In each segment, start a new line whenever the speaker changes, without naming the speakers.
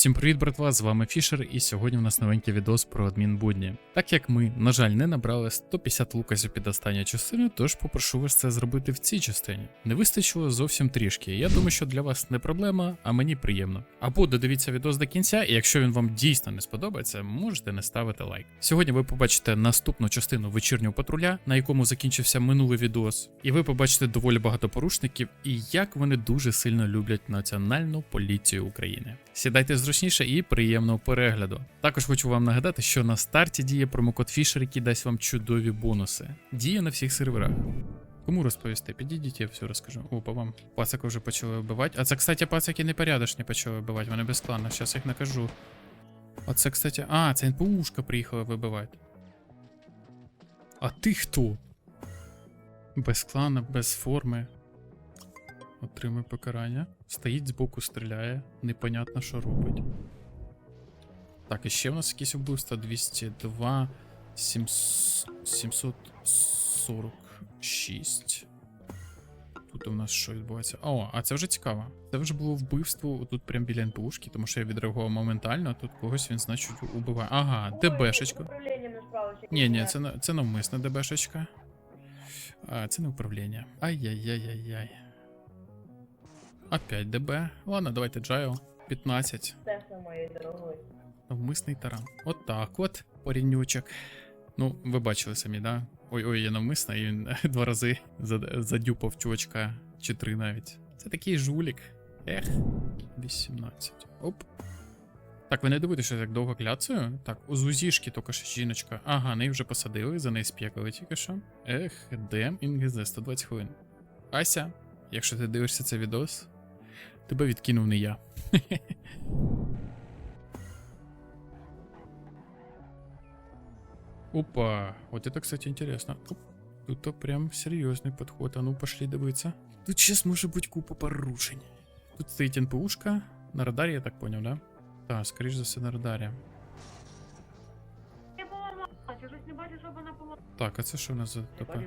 Всім привіт, братва! З вами Фішер, і сьогодні у нас новенький відос про адмінбудні. Так як ми, на жаль, не набрали 150 лукасів під останню частину, тож попрошу вас це зробити в цій частині. Не вистачило зовсім трішки. Я думаю, що для вас не проблема, а мені приємно. Або додивіться відос до кінця, і якщо він вам дійсно не сподобається, можете не ставити лайк. Сьогодні ви побачите наступну частину вечірнього патруля, на якому закінчився минулий відос, і ви побачите доволі багато порушників і як вони дуже сильно люблять Національну поліцію України. Сідайте зручніше і приємного перегляду. Також хочу вам нагадати, що на старті діє промокод Fisher, який дасть вам чудові бонуси. Діє на всіх серверах. Кому розповісти? Підійдіть, я все розкажу. О, по вам. Пацака вже почали вбивати. А це, кстати, пацаки непорядочні почали вбивати, вони безкланно. Зараз їх накажу. Оце, кстати. А, це НПУшка приїхала вибивати. А ти хто? Без клана, без форми. Отримує покарання. Стоїть збоку, стріляє. Непонятно, що робить. Так, і ще в нас якісь вбивства 202, 746. Тут у нас що відбувається? О, а це вже цікаво. Це вже було вбивство тут прям біля НПУшки, тому що я відреагував моментально, а тут когось він, значить, убиває. Ага, ДБшечка. Ні, ні, це, це навмисна ДБшечка. А, це не управління. Ай-яй-яй-яй-яй. Опять ДБ. Ладно, давайте Джайл. 15.
Тесно моєї дорогої.
Навмисний таран. От так от, порівнючок. Ну, ви бачили самі, да? Ой-ой, я навмисно, і він два рази задюпав чувачка, чи три навіть. Це такий жулік. Ех, 18. Оп. Так, ви не дивитесь, що я так довго кляцаю? Так, у Зузішки тільки що жіночка. Ага, неї вже посадили, за неї сп'якали тільки що. Ех, дем інгезе, 120 хвилин. Ася, якщо ти дивишся цей відос, тебе відкинув не я. Опа, вот это, кстати, интересно. Оп, Тут прям серьезный подход. А ну, пошли дивиться. Тут сейчас может быть купа порушень. Тут стоїть НПУшка. На радарі, я так понял, да? Так, скоріш за все на радарі.
Я поламала, я щось не бачу, щоб вона поламала.
Так, а це що у нас за ТП?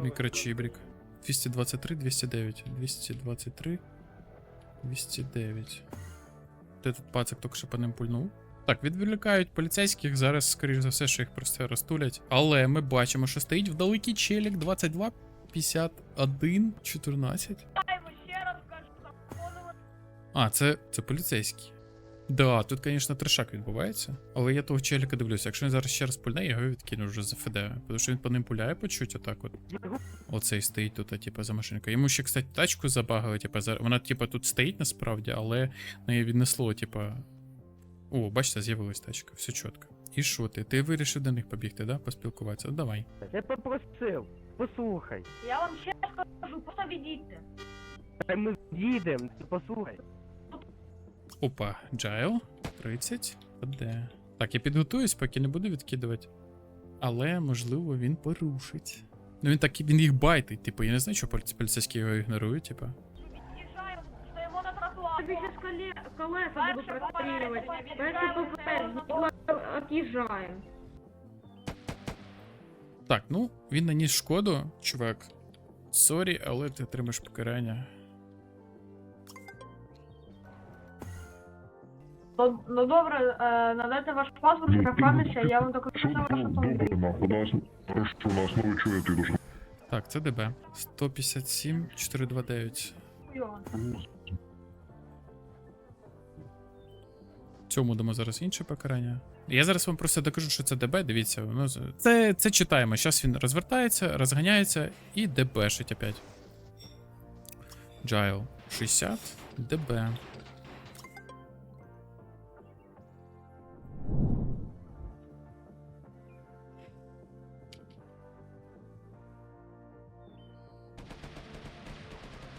Мікрочібрік. 223, 209. 223, 209. Ти тут пацик тільки що по ним пульнув. Так, відволікають поліцейських. Зараз, скоріш за все, що їх просто розтулять. Але ми бачимо, що стоїть вдалекі челік 22, 51, 14.
Дай ще раз кажу, заходила.
А, це, це поліцейський. Да, тут, звісно, трешак відбувається. Але я того челіка дивлюся. Якщо він зараз ще раз пульне, я його відкину вже за ФД. Тому що він по ним пуляє по чуть отак от. Оцей стоїть тут, а, типу, за машинкою. Йому ще, кстати, тачку забагали, типу, за... вона, типу, тут стоїть насправді, але неї віднесло, типу. О, бачите, з'явилась тачка, все чітко. І що ти? Ти вирішив до них побігти, да? Поспілкуватися? Ну, давай.
Я попросив, послухай.
Я вам ще раз кажу, просто відійдьте.
Та ми їдемо, ти послухай.
Опа, Джайл, 30. Де? Так, я підготуюсь, поки не буду відкидувати. Але, можливо, він порушить. Ну він так він їх байтить, типу, я не знаю, що поліц- поліцейські його ігнорують, типу.
Колеса буду.
Так, ну, він наніс шкоду, чувак. Сорі, але ти отримаєш покарання.
Ну, ну добре, е, надайте ваш паспорт,
Ну,
я вам написав ваш автомобіль.
нахуй, нас, що нас не дуже.
Так, це ДБ. 157 429. Цьому дамо зараз інше покарання. Я зараз вам просто докажу, що це ДБ, дивіться, воно це, це читаємо. Зараз він розвертається, розганяється і ДБшить опять. Джайл 60, ДБ.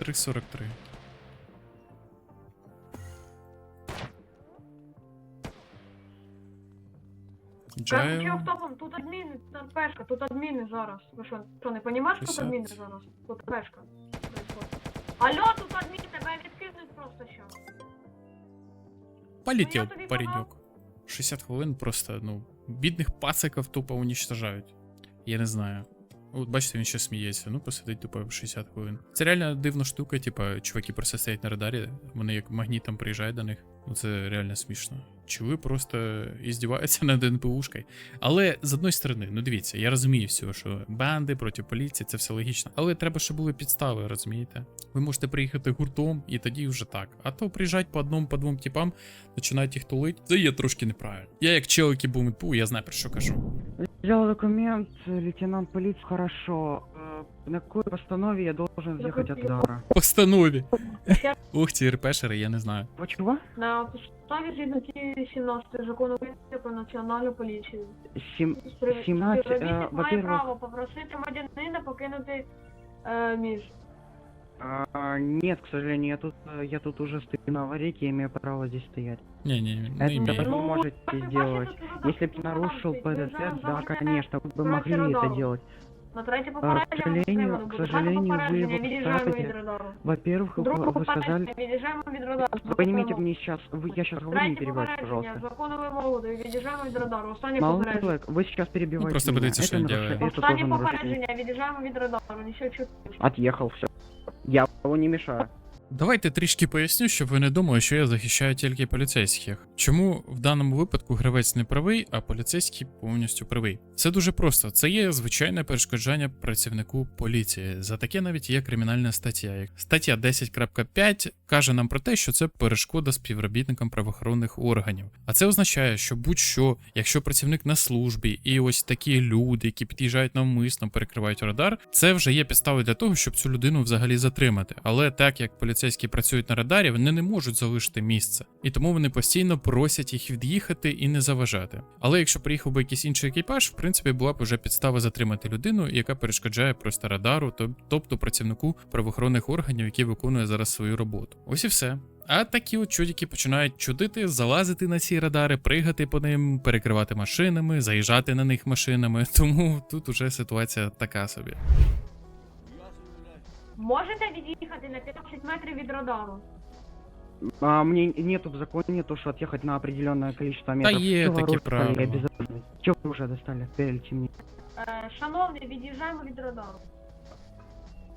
Три сорок три.
Кажучи
Джайл.
автопом, тут адміни, тут пешка, тут адміни зараз. Ви що, що не розумієш, що тут
60.
адміни зараз? Тут пешка. Алло, тут адміни, тебе відкинуть просто що.
Полетів
Ну, я тобі
паренек. 60 хвилин просто, ну, бідних пациків тупо уничтожають. Я не знаю. От бачите, він ще сміється. Ну, посидить тупо 60 хвилин. Це реально дивна штука, типа, чуваки просто стоять на радарі, вони як магнітом приїжджають до них. Ну це реально смішно. Чи ви просто іздіваються над НПУшкою? Але з одної сторони, ну дивіться, я розумію все, що банди проти поліції, це все логічно. Але треба, щоб були підстави, розумієте? Ви можете приїхати гуртом і тоді вже так. А то приїжджать по одному, по двом типам, починають їх тулить. Це є трошки неправильно. Я як який був НПУ, я знаю про що кажу.
Взял документ, лейтенант полиции, хорошо. Э, На какой постанове я должен въехать от удара?
Постанові. Ух, ці РПшери, я не знаю.
Вы чего?
На підставі згідно цієї 17 закону України про національну поліцію.
Сем-
Спри-
17,
співробітник
е,
має
во-первых-
право попросити громадянина покинути е, міст.
А, нет, к сожалению, я тут, э, я тут уже стою на аварийке, я имею право здесь стоять.
Ні, ні, не
Это
імею.
вы
Ну,
можете
ви
сделать.
бачите, тут
Если бы
тут
нарушил
тут
ПДД,
тут
да,
тут
конечно, вы бы
тут
могли
тут
это
тут
делать.
На третє
к
попередження
сожалению-
отримано
к
буде.
сожалению,
Перше
ви
попередження
його
від'їжджаємо
ставите.
від радару.
Во-первых, вы,
Друге
вы сказали...
попередження від'їжджаємо від радару.
Вы понимаете мне сейчас, вы, я сейчас говорю, не
Третє
перебивайте,
попередження,
пожалуйста.
закону вимогу, від'їжджаємо від радару. Останнє
Молодой
попередження.
человек, вы сейчас перебиваете
Ну, просто
меня.
подивіться, що
это,
він
наруш-
делает.
это тоже
Останнє
нарушение.
попередження, від'їжджаємо від радару. Нічого чути.
Отъехал, все. Я его не мешаю.
Давайте трішки поясню, щоб ви не думали, що я захищаю тільки поліцейських. Чому в даному випадку гравець не правий, а поліцейський повністю правий? Це дуже просто. Це є звичайне перешкоджання працівнику поліції. За таке навіть є кримінальна стаття. Стаття 10.5 каже нам про те, що це перешкода співробітникам правоохоронних органів. А це означає, що будь-що, якщо працівник на службі і ось такі люди, які під'їжджають навмисно, перекривають радар, це вже є підставою для того, щоб цю людину взагалі затримати. Але так як поліцейські працюють на радарі, вони не можуть залишити місце, і тому вони постійно просять їх від'їхати і не заважати. Але якщо приїхав би якийсь інший екіпаж, в принципі, була б вже підстава затримати людину, яка перешкоджає просто радару, тобто працівнику правоохоронних органів, який виконує зараз свою роботу. Ось і все. А такі от чудики починають чудити, залазити на ці радари, пригати по ним, перекривати машинами, заїжджати на них машинами. Тому тут уже ситуація така собі.
Можете від'їхати на 15 метрів від радару?
А, мне нету в законе то, что отъехать на определенное количество метров.
е,
Всё
таки
вооружение
правила.
обязательно. Чего вы уже достали? Перельте мне.
Е, шановний, від'їжджаємо від радару.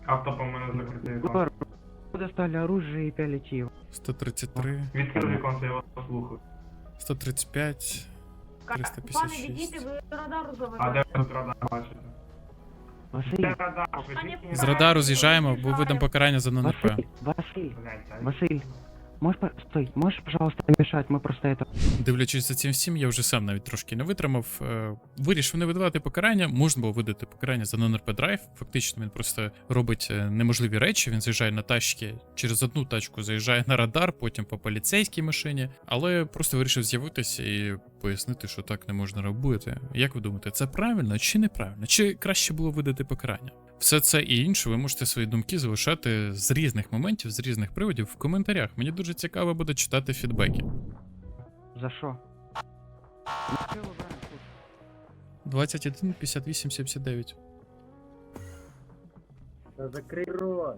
Авто по мене закрите вікон.
Вы достали оружие и пялите его.
133,
Відкрив віконце, я вас послухаю.
135.
Пане
356.
відійти, ви радару
А
заведете.
де ви тут радар бачите?
Василь.
З радару з'їжджаємо, бо видам покарання за ННП.
Василь, Василь, Василь. Можешь, по- стой, можешь, пожалуйста, не мешать, мы просто это...
Дивлячись за цим всім, я вже сам навіть трошки не витримав. Е, Вирішив не видавати покарання. Можна було видати покарання за non-RP драйв. Фактично він просто робить е, неможливі речі. Він заїжджає на тачки через одну тачку, заїжджає на радар, потім по поліцейській машині. Але просто вирішив з'явитися і пояснити, що так не можна робити. Як ви думаєте, це правильно чи неправильно? Чи краще було видати покарання? Все це і інше ви можете свої думки залишати з різних моментів, з різних приводів в коментарях. Мені дуже цікаво буде читати фідбеки.
За слушай.
21, 58, 79.
Закрий рот.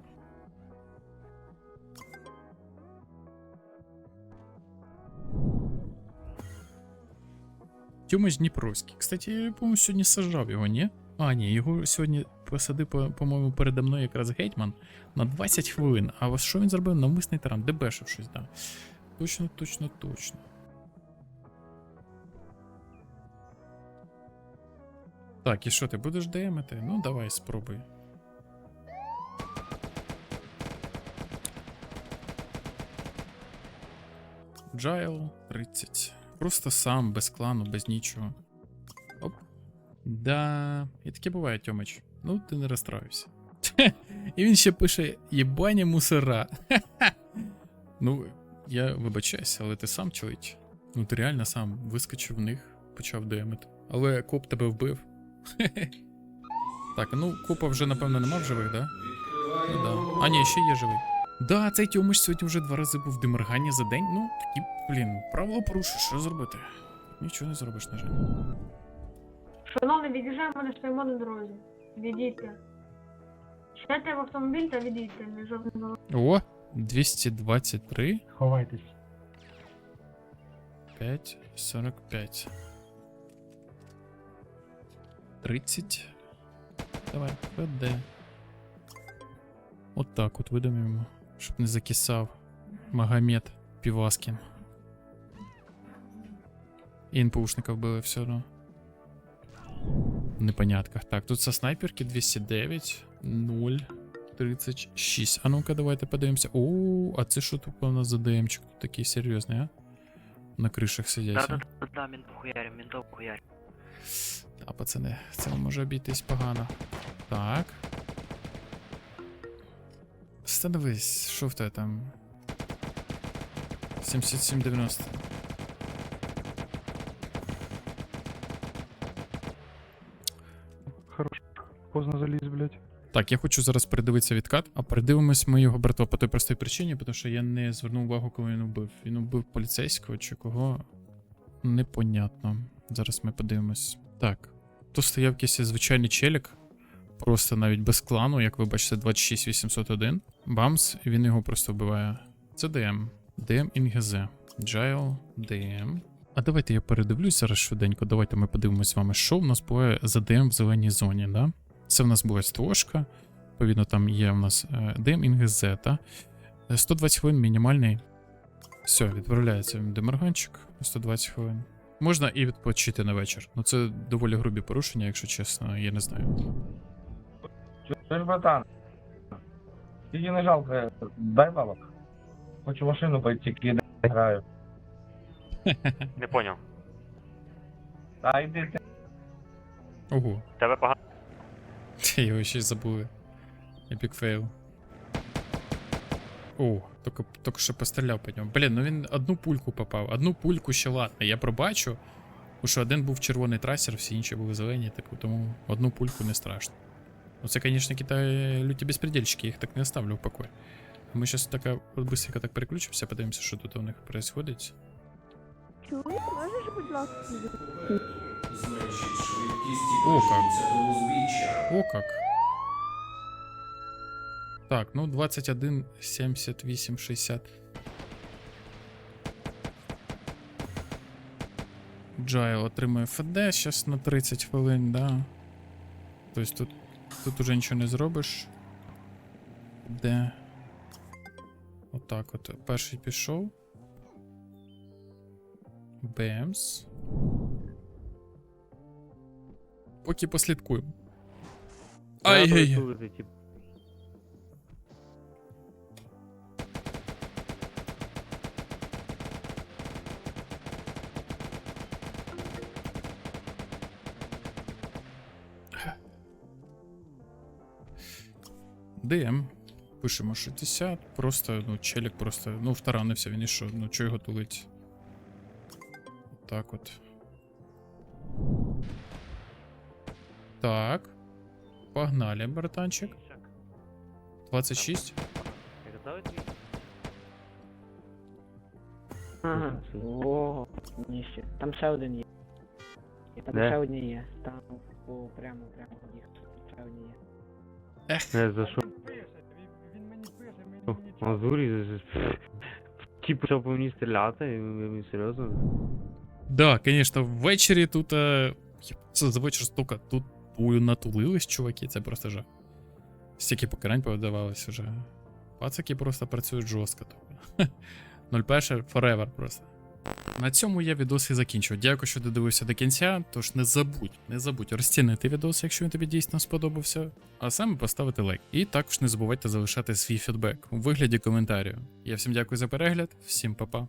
Тьомич Дніпровський. Кстати, я, по-моєму, сьогодні сажав його, ні? А, ні, його сьогодні посадив, по- по-моєму, передо мною якраз гетьман на 20 хвилин. А що він зробив? Навмисний таран, дебешив щось, да. Точно, точно, точно. Так, і що, ти будеш ДМити? Ну, давай, спробуй. Джайл 30. Просто сам, без клану, без нічого. Да. І таке буває, Тьомич. Ну, ти не розстроївся. І він ще пише: єбані мусора. Ну, я вибачаюся, але ти сам чоловіч. Ну, ти реально сам вискочив в них, почав демити. Але коп тебе вбив. Так, ну копа вже, напевно, нема в живих, да? Ну, да. А, ні, ще є живий. Да, цей Тьомич сьогодні вже два рази був в деморгані за день. Ну, такі, блін, правило порушив, що зробити? Нічого не зробиш, на жаль.
Шановний, від'їжджаємо, не стоїмо на дорозі. Відійте. Сядьте в автомобіль та відійте, не жодне було.
О, 223,
Ховайтесь.
5, 45. 30. давай, ФД. От так от видумаємо, щоб не закисав Магомед Піваскін. І НПУшника вбили все одно. Непонятках. Так, тут со снайперки 209, 0, 36. А ну-ка, давайте подивимося. О, а це що тут у нас за ДМчик? Тут такий серйозний, а? На кришах сидять. а?
Да-да-да, ментов хуярим, ментов хуярим.
А, пацани, це може обійтись погано. Так. Становись, що в тебе там? 7790.
Поздно заліз, блядь.
Так, я хочу зараз передивитися відкат, а передивимось ми його братва по той простій причині, тому що я не звернув увагу, коли він убив. Він убив поліцейського чи кого. Непонятно. Зараз ми подивимось. Так. Тут стояв якийсь звичайний челік. Просто навіть без клану, як ви бачите, 26801. Бамс, він його просто вбиває. Це ДМ. ДМ ІНГЗ. Джайл, ДМ. А давайте я передивлюсь зараз швиденько. Давайте ми подивимось з вами, що в нас буває за ДМ в зеленій зоні, да? Це в нас буде ствошка. Відповідно, там є в нас е, та? Е, 120 хвилин мінімальний. Все, відправляється демарганчик 120 хвилин. Можна і відпочити на вечір. Ну це доволі грубі порушення, якщо чесно, я не знаю.
Чуєш, братан? Тільки не жалко, дай бабок. Хочу машину пойти, кидати граю.
Не понял.
Та йди ти.
Ого.
Тебе погано.
Його ще й забули. Епік фейл. О, тільки, тільки що постріляв по ньому. Блін, ну він одну пульку попав. Одну пульку ще ладно. Я пробачу. Тому що один був червоний трасер, всі інші були зелені, типу, тому одну пульку не страшно. Ну це, звісно, Китай люті безпредельщики, їх так не оставлю в покої. Ми зараз так от быстренько так переключимося, подивимося, що тут у них відбувається.
Чуєш, можеш, будь ласка,
О, как. О, как. Так, ну 21, 78, 60. Джайл отримує ФД зараз на 30 хвилин, да. Тобто тут, тут уже нічого не зробиш. Де? Отак от. Перший пішов. Бемс. Поки послідкуємо. Ай-яй. ДМ. Пишемо 60. Просто, ну, челік просто. Ну, втаранився він і що, ну чого його тулить? Так от. Так. Погнали, братанчик. 26.
Ага. О, ніще. Там ще один є. Там
Де?
ще одні є. Там о, прямо, прямо їх. Ще одні є.
Не, за що? Мазурі, ті почав по мені стріляти, і серйозно?
Да, конечно, ввечері тут. Е... Це за вечір столько тут тую натулились, чуваки, це просто жах. Стільки покарань повидавалось уже. Пацаки просто працюють жорстко. тупо. 01 forever просто. На цьому я відос і закінчу. Дякую, що додивився до кінця. Тож не забудь, не забудь розцінити відос, якщо він тобі дійсно сподобався, а саме поставити лайк. І також не забувайте залишати свій фідбек у вигляді коментарю. Я всім дякую за перегляд, всім па-па.